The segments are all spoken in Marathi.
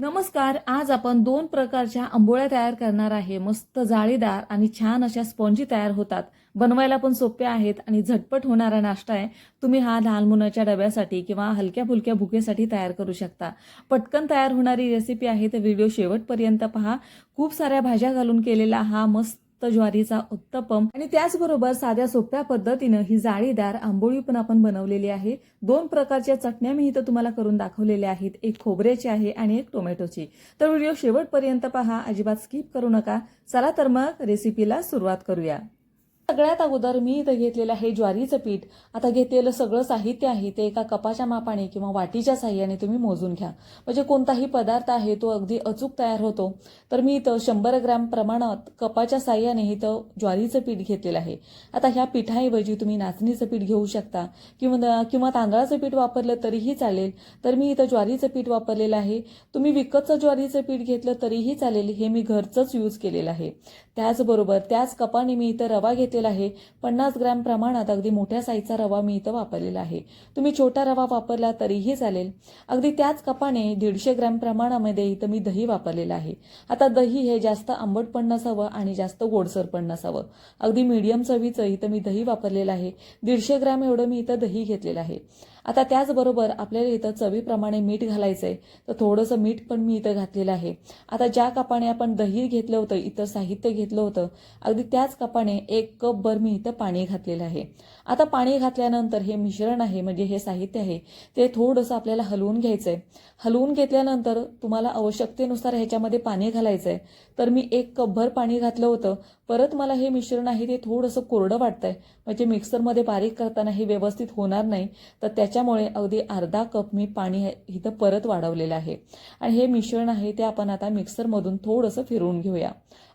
नमस्कार आज आपण दोन प्रकारच्या आंबोळ्या तयार करणार आहे. मस्त जाळीदार आणि छान अशा स्पॉन्जी तयार होतात. बनवायला पण सोप्या आहेत आणि झटपट होणारा नाश्ता आहे. तुम्ही हा लहान मुलाच्या डब्यासाठी किंवा हलक्या फुलक्या भुकेसाठी तयार करू शकता. पटकन तयार होणारी रेसिपी आहे तर व्हिडिओ शेवटपर्यंत पहा. खूप साऱ्या भाज्या घालून केलेला हा मस्त ज्वारीचा उत्तपम आणि त्याचबरोबर साध्या सोप्या पद्धतीनं ही जाळीदार आंबोळी पण आपण बनवलेली आहे. दोन प्रकारच्या चटण्या मी इथं तुम्हाला करून दाखवलेल्या आहेत. एक खोबऱ्याची आहे आणि एक टोमॅटोची. तर व्हिडिओ शेवटपर्यंत पहा. अजिबात स्किप करू नका. चला तर मग रेसिपीला सुरुवात करूया. सगळ्यात अगोदर मी इथं घेतलेलं आहे ज्वारीचं पीठ. आता घेतलेलं सगळं साहित्य आहे ते एका कपाच्या मापाने किंवा वाटीच्या साह्याने तुम्ही मोजून घ्या. म्हणजे कोणताही पदार्थ आहे तो अगदी अचूक तयार होतो. तर मी इथं शंभर ग्रॅम प्रमाणात कपाच्या साह्याने इथं ज्वारीचं पीठ घेतलेलं आहे. आता ह्या पिठाऐवजी तुम्ही नाचणीचं पीठ घेऊ शकता किंवा किंवा तांदळाचं पीठ वापरलं तरीही चालेल. तर मी इथं ज्वारीचं पीठ वापरलेलं आहे. तुम्ही विकतचं ज्वारीचं पीठ घेतलं तरीही चालेल. हे मी घरचंच यूज केलेलं आहे. त्याचबरोबर त्याच कपाने मी इथं रवा घेतलेला आहे. पन्नास ग्रॅम प्रमाणात अगदी मोठ्या साईजचा रवा मी इथं वापरलेला आहे. तुम्ही छोटा रवा वापरला तरीही चालेल. अगदी त्याच कपाने दीडशे ग्रॅम प्रमाणामध्ये इथं मी दही वापरलेलं आहे. आता दही हे जास्त आंबट पण नसावं आणि जास्त गोडसर पण नसावं. अगदी मीडियम चवीचं इथं मी दही वापरलेलं आहे. दीडशे ग्रॅम एवढं मी इथं दही घेतलेलं आहे. आता त्याचबरोबर आपल्याला इथं चवीप्रमाणे मीठ घालायचं आहे तर थोडंसं मीठ पण मी इथं घातलेलं आहे. आता ज्या कपाने आपण दही घेतलं होतं इतर साहित्य घेतलं होतं अगदी त्याच कपाने एक कप भर मी इथं पाणी घातलेलं आहे. आता पाणी घातल्यानंतर हे मिश्रण आहे म्हणजे हे साहित्य आहे ते थोडंसं आपल्याला हलवून घ्यायचं आहे हलवून घेतल्यानंतर तुम्हाला आवश्यकतेनुसार ह्याच्यामध्ये पाणी घालायचं आहे तर मी एक कपभर पाणी घातलं होतं. परत मला हे मिश्रण आहे ते थोडंसं कोरडं वाटतंय. म्हणजे मिक्सरमध्ये बारीक करताना हे व्यवस्थित होणार नाही. तर त्याच्या त्याच्यामुळे अगदी अर्धा कप मी पाणी इथं परत वाढवलेलं आहे. आणि हे मिश्रण आहे ते आपण आता मिक्सरमधून थोडंसं फिरवून घेऊया.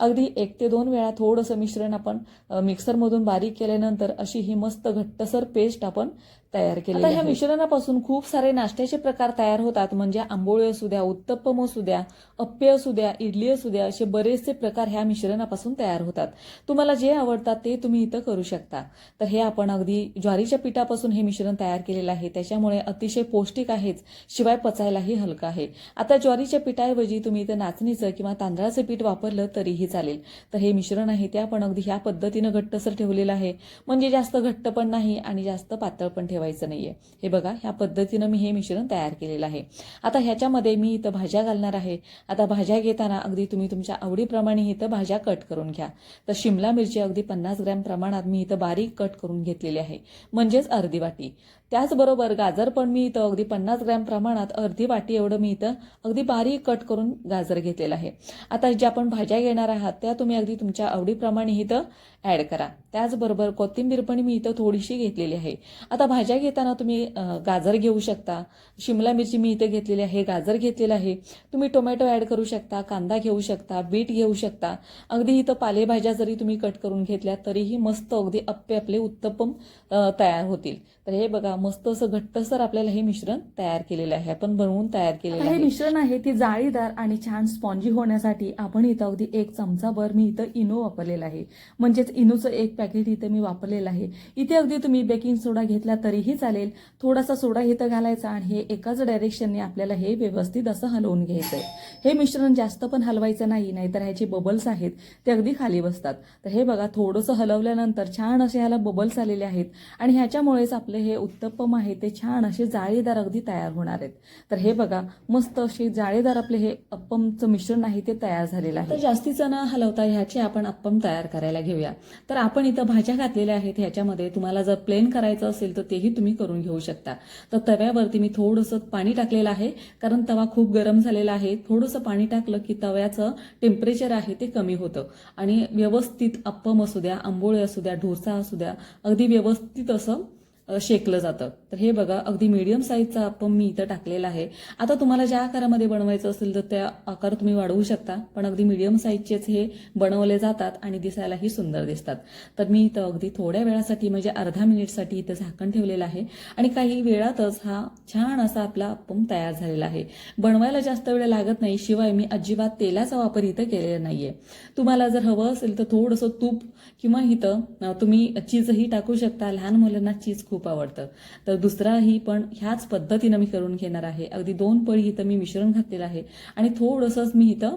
अगदी एक ते दोन वेळा थोडंसं मिश्रण आपण मिक्सरमधून बारीक केल्यानंतर अशी ही मस्त घट्टसर पेस्ट आपण तयार केली आता ह्या मिश्रणापासून खूप सारे नाश्त्याचे प्रकार तयार होतात. म्हणजे आंबोळे असू द्या उत्तप्पम असू द्या अप्पे असू द्या इडली असू द्या असे बरेचसे प्रकार ह्या मिश्रणापासून तयार होतात. तुम्हाला जे आवडतात ते तुम्ही इथं करू शकता. तर हे आपण अगदी ज्वारीच्या पिठापासून हे मिश्रण तयार केलेलं आहे. त्याच्यामुळे अतिशय पौष्टिक आहेच. शिवाय पचायलाही हलकं आहे. आता ज्वारीच्या पिठाऐवजी तुम्ही इथं नाचणीचं किंवा तांदळाचं पीठ वापरलं तरीही चालेल. तर हे मिश्रण आहे ते आपण अगदी ह्या पद्धतीनं घट्टसर ठेवलेलं आहे. म्हणजे जास्त घट्ट पण नाही आणि जास्त पातळ पण ठेवायचं नाहीये. हे बघा ह्या पद्धतीनं मी हे मिश्रण तयार केलेलं आहे. आता ह्याच्यामध्ये मी इथं भाज्या घालणार आहे. आता भाज्या घेताना अगदी तुम्ही तुमच्या आवडीप्रमाणे इथं भाज्या कट करून घ्या. तर शिमला मिरची अगदी पन्नास ग्रॅम प्रमाणात मी इथं बारीक कट करून घेतलेली आहे. म्हणजेच अर्धी वाटी. त्याचबरोबर गाजर पण मी इथं अगदी पन्नास ग्रॅम प्रमाणात अर्धी वाटी एवढं मी इथं अगदी बारीक कट करून गाजर घेतलेलं आहे. आता ज्या आपण भाज्या घेणार आहात त्या तुम्ही अगदी तुमच्या आवडीप्रमाणे इथं ॲड करा. त्याचबरोबर कोथिंबीर पण मी इथं थोडीशी घेतलेली आहे. आता भाज्या घेताना तुम्ही गाजर घेऊ शकता. शिमला मिरची मी इथं घेतलेली आहे गाजर घेतलेलं आहे. तुम्ही टोमॅटो ॲड करू शकता कांदा घेऊ शकता बीट घेऊ शकता. अगदी इथं पालेभाज्या जरी तुम्ही कट करून घेतल्या तरीही मस्त अगदी अप्पे आपले उत्तपम तयार होतील. तर हे बघा मस्त असं घट्टसर आपल्याला हे मिश्रण तयार केलेलं आहे. आपण बनवून तयार केलेलं आहे हे मिश्रण आहे ते जाळीदार आणि छान स्पॉन्जी होण्यासाठी आपण इथं अगदी एक चमचा चमचाभर मी इथं इनो वापरलेला आहे. म्हणजेच इनोचं एक पॅकेट इथं मी वापरलेलं आहे. इथे अगदी तुम्ही बेकिंग सोडा घेतला तरीही चालेल. थोडासा सोडा इथं घालायचा आणि हे एकाच डायरेक्शनने आपल्याला हे व्यवस्थित असं हलवून घ्यायचं आहे. हे मिश्रण जास्त पण हलवायचं नाही नाहीतर ह्याचे बबल्स आहेत ते अगदी खाली बसतात. तर हे बघा थोडंसं हलवल्यानंतर छान असे ह्याला बबल्स आलेले आहेत. आणि ह्याच्यामुळेच आपले हे उत्तप्पम आहे ते छान असे जाळीदार अगदी तयार होणार आहेत. तर हे बघा मस्त असे जाळीदार आपले हे अप्पमचं मिश्रण आहे ते तयार झालेलं आहे. तर जास्तीचं ना हलवता ह्याचे आपण अप्पम तयार करायला घेऊया. तर आपण इथं भाज्या घातलेल्या आहेत ह्याच्यामध्ये तुम्हाला जर प्लेन करायचं असेल तर तेही तुम्ही करून घेऊ शकता. तर तव्यावरती मी थोडंसं पाणी टाकलेलं आहे कारण तवा खूप गरम झालेला आहे. थोडंसं पाणी टाकलं की तव्याचं टेम्परेचर आहे ते कमी होतं. आणि व्यवस्थित अप्पम असू द्या आंबोळे असू द्या डोसा असू द्या अगदी व्यवस्थित असं शेकलं जातं. तर हे बघा अगदी मीडियम साईजचा अप्पम मी इथं टाकलेला आहे. आता तुम्हाला ज्या आकारामध्ये बनवायचं असेल तर त्या आकार तुम्ही वाढवू शकता पण अगदी मीडियम साईजचेच हे बनवले जातात आणि दिसायलाही सुंदर दिसतात. तर मी इथं अगदी थोड्या वेळासाठी म्हणजे अर्धा मिनिटसाठी इथं झाकण ठेवलेलं आहे. आणि काही वेळातच हा छान असा आपला अप्पम तयार झालेला आहे. बनवायला जास्त वेळ लागत नाही शिवाय मी अजिबात तेलाचा वापर इथं केलेला नाहीये. तुम्हाला जर हवं असेल तर थोडंसं तूप किंवा इथं तुम्ही चीजही टाकू शकता. लहान मुलांना चीज खूप खूप आवडतं. तर दुसराही पण ह्याच पद्धतीनं मी करून घेणार आहे. अगदी दोन पळी इथं मी मिश्रण घातलेलं आहे. आणि थोडंसंच मी इथं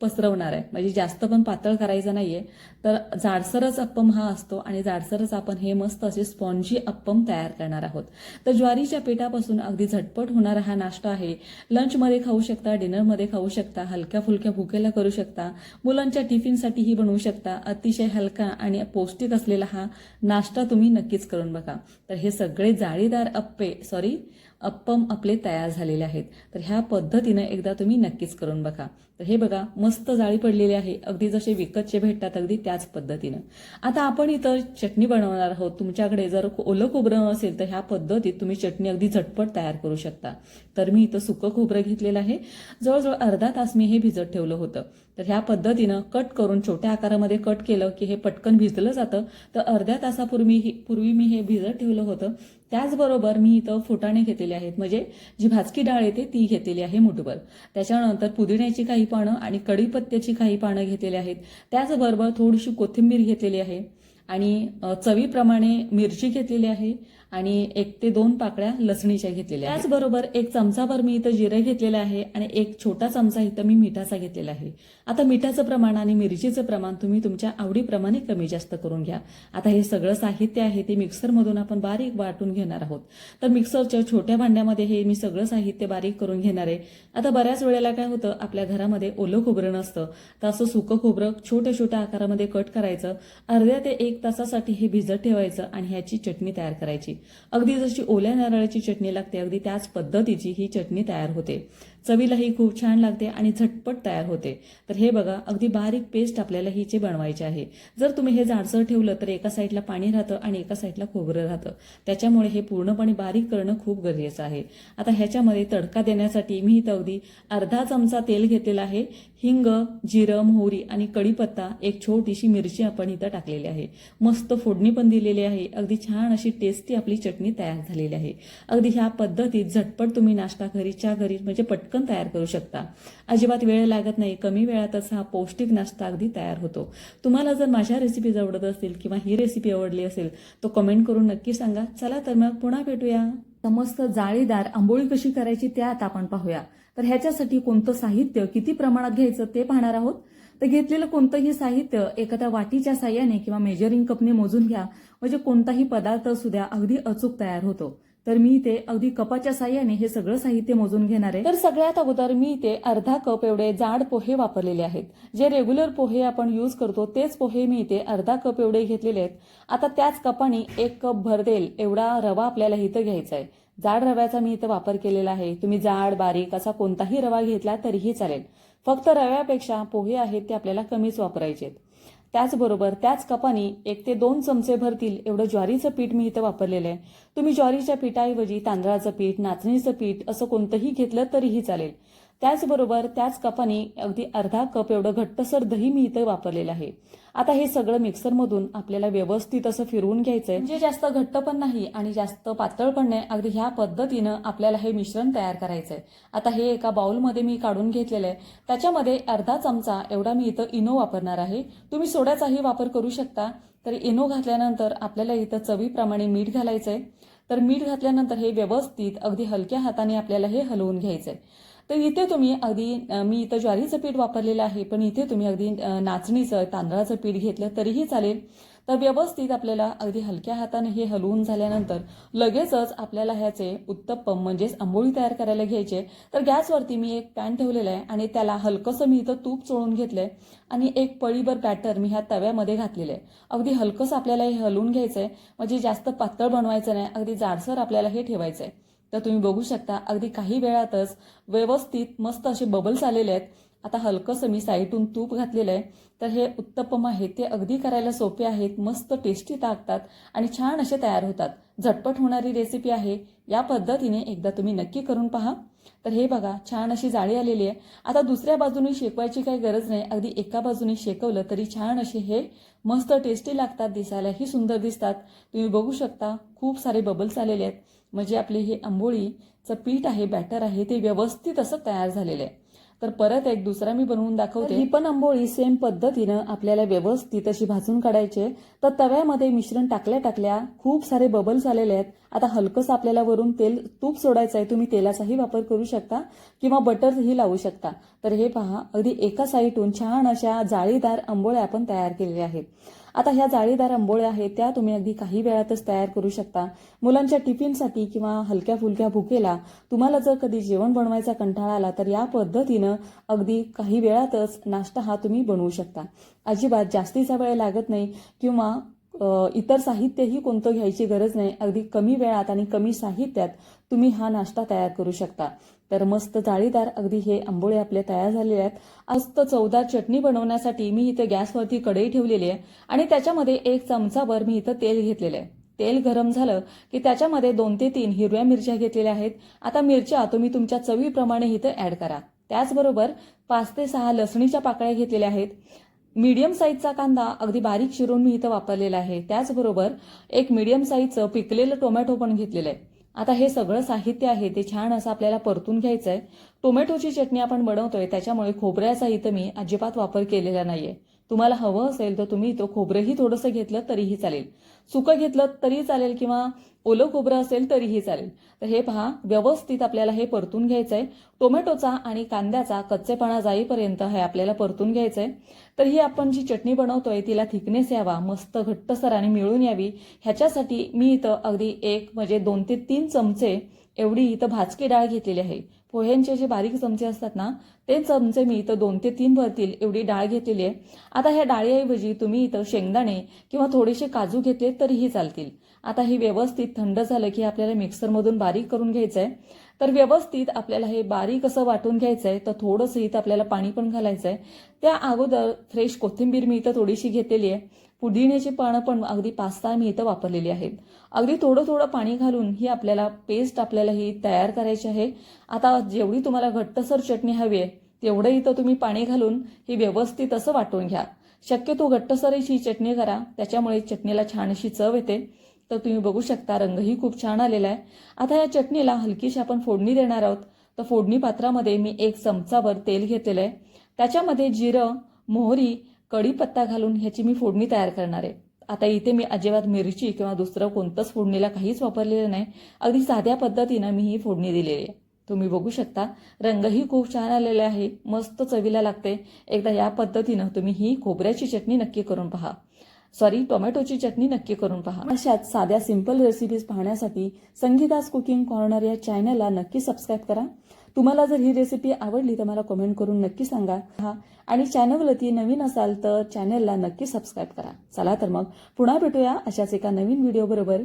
पसरवणार आहे. म्हणजे जास्त पण पातळ करायचं नाहीये. तर जाडसरच अप्पम हा असतो आणि जाडसरच आपण हे मस्त असे स्पॉन्जी अप्पम तयार करणार आहोत. तर ज्वारीच्या पिठापासून अगदी झटपट होणारा हा नाश्ता आहे. लंचमध्ये खाऊ शकता डिनरमध्ये खाऊ शकता हलक्या फुलक्या भुकेला करू शकता मुलांच्या टिफिनसाठीही बनवू शकता. अतिशय हलका आणि पौष्टिक असलेला हा नाश्ता तुम्ही नक्कीच करून बघा. तर हे सगळे जाळीदार अप्पे सॉरी अप्पम आपले तयार झालेले आहेत. तर ह्या पद्धतीनं एकदा तुम्ही नक्कीच करून बघा. तर हे बघा मस्त जाळी पडलेली आहे. अगदी जसे विकतचे भेटतात अगदी त्याच पद्धतीनं. आता आपण इथं चटणी बनवणार आहोत. तुमच्याकडे जर ओलं खोबरं असेल तर ह्या पद्धतीत तुम्ही चटणी अगदी झटपट तयार करू शकता. तर मी इथं सुकं खोबरं घेतलेलं आहे. जवळजवळ अर्धा तास मी हे भिजत ठेवलं होतं. तर ह्या पद्धतीनं कट करून छोट्या आकारामध्ये कट केलं की हे पटकन भिजलं जातं. तर अर्ध्या तासापूर्वी पूर्वी मी हे भिजत ठेवलं होतं. त्याचबरोबर मी इथं फुटाणे घेतलेले आहेत. म्हणजे जी भाजकी डाळ येते ती घेतलेली आहे मुठभर. त्याच्यानंतर पुदिन्याची काही पानं आणि कढीपत्त्याची काही पानं घेतलेली आहेत. त्याचबरोबर थोडीशी कोथिंबीर घेतलेली आहे. आणि चवीप्रमाणे मिरची घेतलेली आहे. आणि एक ते दोन पाकळ्या लसणीच्या घेतलेल्या त्याचबरोबर एक चमचाभर मी इथं जिरे घेतलेलं आहे आणि एक छोटा चमचा इथं मी मिठाचा घेतलेला आहे. आता मिठाचं प्रमाण आणि मिरचीचं प्रमाण तुम्ही तुमच्या आवडीप्रमाणे कमी जास्त करून घ्या. आता हे सगळं साहित्य आहे ते मिक्सरमधून आपण बारीक वाटून घेणार आहोत. तर मिक्सरच्या छोट्या भांड्यामध्ये हे मी सगळं साहित्य बारीक करून घेणार आहे. आता बऱ्याच वेळेला काय होतं आपल्या घरामध्ये ओलं खोबरं नसतं. तर असं सुकं खोबरं छोट्या छोट्या आकारामध्ये कट करायचं. अर्ध्या ते एक तासासाठी हे भिजत ठेवायचं आणि ह्याची चटणी तयार करायची. अगदी जशी ओल्या नारळाची चटणी लागते अगदी त्याच पद्धतीची ही चटणी तयार होते. चवीलाही खूप छान लागते आणि झटपट तयार होते. तर हे बघा अगदी बारीक पेस्ट आपल्याला हिचे बनवायचे आहे. जर तुम्ही हे जाडसर ठेवलं तर एका साईडला पाणी राहतं आणि एका साईडला खोबरं राहतं. त्याच्यामुळे हे पूर्णपणे बारीक करणं खूप गरजेचं आहे. आता ह्याच्यामध्ये तडका देण्यासाठी मी इथं अगदी अर्धा चमचा तेल घेतलेला आहे. हिंग जिरं मोहरी आणि कढीपत्ता एक छोटीशी मिरची आपण इथं टाकलेली आहे. मस्त फोडणी पण दिलेली आहे. अगदी छान अशी टेस्टी आपली चटणी तयार झालेली आहे. अगदी ह्या पद्धतीत झटपट तुम्ही नाश्ता घरीच्या घरी म्हणजे पटकन तयार करू शकता. अजिबात वेळ लागत नाही. कमी वेळातच हा पौष्टिक नाश्ता अगदी तयार होतो. तुम्हाला जर माझ्या रेसिपीज आवडत असतील किंवा ही रेसिपी आवडली असेल तर कमेंट करून नक्की सांगा. चला तर मग पुन्हा भेटूया. समस्त जाळीदार आंबोळी कशी करायची ते आता आपण पाहूया. तर ह्याच्यासाठी कोणतं साहित्य किती प्रमाणात घ्यायचं ते पाहणार आहोत. तर घेतलेलं कोणतंही साहित्य एखाद्या वाटीच्या साह्याने किंवा मेजरिंग कपने मोजून घ्या. म्हणजे कोणताही पदार्थ सुद्धा अगदी अचूक तयार होतो. तर मी इथे अगदी कपाच्या साह्याने हे सगळं साहित्य मोजून घेणार आहे. तर सगळ्यात अगोदर मी इथे अर्धा कप एवढे जाड पोहे वापरलेले आहेत. जे रेग्युलर पोहे आपण यूज करतो तेच पोहे मी इथे अर्धा कप एवढे घेतलेले आहेत. आता त्याच कपाने एक कप भरदेल एवढा रवा आपल्याला इथं घ्यायचा आहे. जाड रव्याचा मी इथं वापर केलेला आहे. तुम्ही जाड बारीक असा कोणताही रवा घेतला तरीही चालेल. फक्त रव्यापेक्षा पोहे आहेत ते आपल्याला कमीच वापरायचे आहेत. त्याचबरोबर त्याच कपानी एक ते दोन चमचे भरतील एवढं ज्वारीचं पीठ मी इथं वापरलेलं आहे. तुम्ही ज्वारीच्या पिठाऐवजी तांदळाचं पीठ नाचणीचं पीठ असं कोणतंही घेतलं तरीही चालेल. त्याचबरोबर त्याच कपाने अगदी अर्धा कप एवढं घट्टसर दही मी इथं वापरलेलं आहे. आता हे सगळं मिक्सरमधून आपल्याला व्यवस्थित असं फिरवून घ्यायचं आहे म्हणजे जास्त घट्ट पण नाही आणि जास्त पातळ पण नाही. अगदी ह्या पद्धतीनं आपल्याला हे मिश्रण तयार करायचं आहे आता हे एका बाउलमध्ये मी काढून घेतलेलं आहे. त्याच्यामध्ये अर्धा चमचा एवढा मी इथं इनो वापरणार आहे. तुम्ही सोड्याचाही वापर करू शकता. तर इनो घातल्यानंतर आपल्याला इथं चवीप्रमाणे मीठ घालायचं आहे तर मीठ घातल्यानंतर हे व्यवस्थित अगदी हलक्या हाताने आपल्याला हे हलवून घ्यायचं आहे तर इथे तुम्ही अगदी मी इथं ज्वारीचं पीठ वापरलेलं आहे पण इथे तुम्ही अगदी नाचणीचं तांदळाचं पीठ घेतलं तरीही चालेल. तर व्यवस्थित आपल्याला अगदी हलक्या हाताने हे हलवून झाल्यानंतर लगेचच आपल्याला ह्याचे उत्तप्पम म्हणजेच आंबोळी तयार करायला घ्यायचे. तर गॅसवरती मी एक पॅन ठेवलेलं आहे आणि त्याला हलकंसं मी इथं तूप चोळून आहे आणि एक पळीभर बॅटर मी ह्या तव्यामध्ये घातलेलं आहे. अगदी हलकंसं आपल्याला हे हलवून घ्यायचं आहे म्हणजे जास्त पातळ बनवायचं नाही अगदी जाडसर आपल्याला हे ठेवायचं आहे तर तुम्ही बघू शकता अगदी काही वेळातच व्यवस्थित मस्त असे बबल्स आलेले आहेत. आता हलकंसं मी साईटून तूप घातलेलं आहे. तर हे उत्तपम आहे. ते अगदी करायला सोपे आहेत मस्त टेस्टी टाकतात आणि छान असे तयार होतात. झटपट होणारी रेसिपी आहे. या पद्धतीने एकदा तुम्ही नक्की करून पहा. तर हे बघा छान अशी जाळी आलेली आहे. आता दुसऱ्या बाजूने शेकवायची काही गरज नाही. अगदी एका बाजूने शेकवलं तरी छान असे हे मस्त टेस्टी लागतात दिसायलाही सुंदर दिसतात. तुम्ही बघू शकता खूप सारे बबल्स आलेले आहेत. म्हणजे आपली हे आंबोळीचं पीठ आहे बॅटर आहे ते व्यवस्थित असं तयार झालेलं आहे. तर परत एक दुसरा मी बनवून दाखवते. ही पण आंबोळी सेम पद्धतीनं आपल्याला व्यवस्थित अशी भाजून काढायचे तर तव्यामध्ये मिश्रण टाकल्या टाकल्या खूप सारे बबल्स आलेले आहेत. आता हलकंच आपल्याला वरून तेल तूप सोडायचं आहे तुम्ही तेलाचाही वापर करू शकता किंवा बटरही लावू शकता. तर हे पहा अगदी एका साईडून छान अशा जाळीदार आंबोळ्या आपण तयार केलेल्या आहेत. आता ह्या जाळीदार आंबोळ्या आहेत त्या तुम्ही अगदी काही वेळातच तयार करू शकता. मुलांच्या टिफिनसाठी किंवा हलक्या फुलक्या भुकेला तुम्हाला जर कधी जेवण बनवायचा कंटाळा आला तर या पद्धतीनं अगदी काही वेळातच नाश्ता हा तुम्ही बनवू शकता. अजिबात जास्तीचा वेळ लागत नाही किंवा इतर साहित्यही कोणतं घ्यायची गरज नाही. अगदी कमी वेळात आणि कमी साहित्यात तुम्ही हा नाश्ता तयार करू शकता. तर मस्त जाळीदार अगदी हे आंबोळे आपले तयार झालेले आहेत. मस्त चवदार चटणी बनवण्यासाठी मी इथे गॅसवरती कढई ठेवलेली आहे आणि त्याच्यामध्ये एक चमचाभर मी इथं तेल घेतलेलं आहे. तेल गरम झालं की त्याच्यामध्ये दोन ते तीन हिरव्या मिरच्या घेतलेल्या आहेत. आता मिरच्या तुम्ही तुमच्या चवीप्रमाणे इथं ऍड करा. त्याचबरोबर पाच ते सहा लसणीच्या पाकळ्या घेतलेल्या आहेत. मीडियम साईजचा कांदा अगदी बारीक चिरून मी इथं वापरलेला आहे. त्याचबरोबर एक मीडियम साईजचं पिकलेलं टोमॅटो पण घेतलेलं आहे. आता हे सगळं साहित्य आहे ते छान असं आपल्याला परतून घ्यायचं आहे टोमॅटोची चटणी आपण बनवतोय त्याच्यामुळे खोबऱ्याचा इथं मी अजिबात वापर केलेला नाहीये. तुम्हाला हवं असेल तर तुम्ही इथं खोबरंही थोडंसं घेतलं तरीही चालेल. सुकं घेतलं तरी चालेल किंवा ओलं खोबरं असेल तरीही चालेल. तर हे पहा व्यवस्थित आपल्याला हे परतून घ्यायचं आहे टोमॅटोचा आणि कांद्याचा कच्चेपणा जाईपर्यंत हे आपल्याला परतून घ्यायचं आहे तर ही आपण जी चटणी बनवतोय तिला थिकनेस यावा मस्त घट्टसर आणि मिळून यावी. ह्याच्यासाठी मी इथं अगदी एक म्हणजे दोन ते तीन चमचे एवढी इथं भाजकी डाळ घेतलेली आहे. पोह्यांचे जे बारीक चमचे असतात ना ते चमचे मी इथं दोन ते तीन भरतील एवढी डाळ घेतलेली आहे. आता ह्या डाळीऐवजी तुम्ही इथं शेंगदाणे किंवा थोडेसे काजू घेतले तरीही चालतील. आता हे व्यवस्थित थंड झालं की आपल्याला मिक्सरमधून बारीक करून घ्यायचं आहे तर व्यवस्थित आपल्याला हे बारीक असं वाटून घ्यायचं आहे तर थोडंसं इथं आपल्याला पाणी पण घालायचं आहे त्या अगोदर फ्रेश कोथिंबीर मी इथं थोडीशी घेतलेली आहे. पुदिन्याची पानं पण अगदी पाच सहा मी इथं वापरलेली आहेत. अगदी थोडं थोडं पाणी घालून ही आपल्याला पेस्ट आपल्याला ही तयार करायची आहे. आता जेवढी तुम्हाला घट्टसर चटणी हवी आहे तेवढं इथं तुम्ही पाणी घालून ही व्यवस्थित असं वाटून घ्या. शक्यतो घट्टसरीची ही चटणी करा त्याच्यामुळे चटणीला छान अशी चव येते. तर तुम्ही बघू शकता रंगही खूप छान आलेला आहे. आता या चटणीला हलकीशी आपण फोडणी देणार आहोत. तर फोडणी पात्रामध्ये मी एक चमचाभर तेल घेतलेलं आहे. त्याच्यामध्ये जिरं मोहरी कढीपत्ता घालून ह्याची मी फोडणी तयार करणार आहे. आता इथे मी अजिबात मिरची किंवा दुसरं कोणतंच फोडणीला काहीच वापरलेलं नाही. अगदी साध्या पद्धतीनं मी ही फोडणी दिलेली आहे. तुम्ही बघू शकता रंगही खूप छान आलेला आहे. मस्त चवीला लागते. एकदा या पद्धतीनं तुम्ही ही खोबऱ्याची चटणी नक्की करून पहा. सॉरी टोमॅटोची चटणी नक्की करून पहा. अशाच साध्या सिंपल रेसिपीज पाहण्यासाठी संगीतास कुकिंग कॉर्नर या चॅनलला नक्की सबस्क्राईब करा. तुम्हाला जर ही रेसिपी आवडली तर मला कमेंट करून नक्की सांगा. हा आणि चॅनलवरती नवीन असाल तर चॅनलला नक्की सबस्क्राईब करा. चला तर मग पुन्हा भेटूया अशाच एका नवीन व्हिडिओ बरोबर.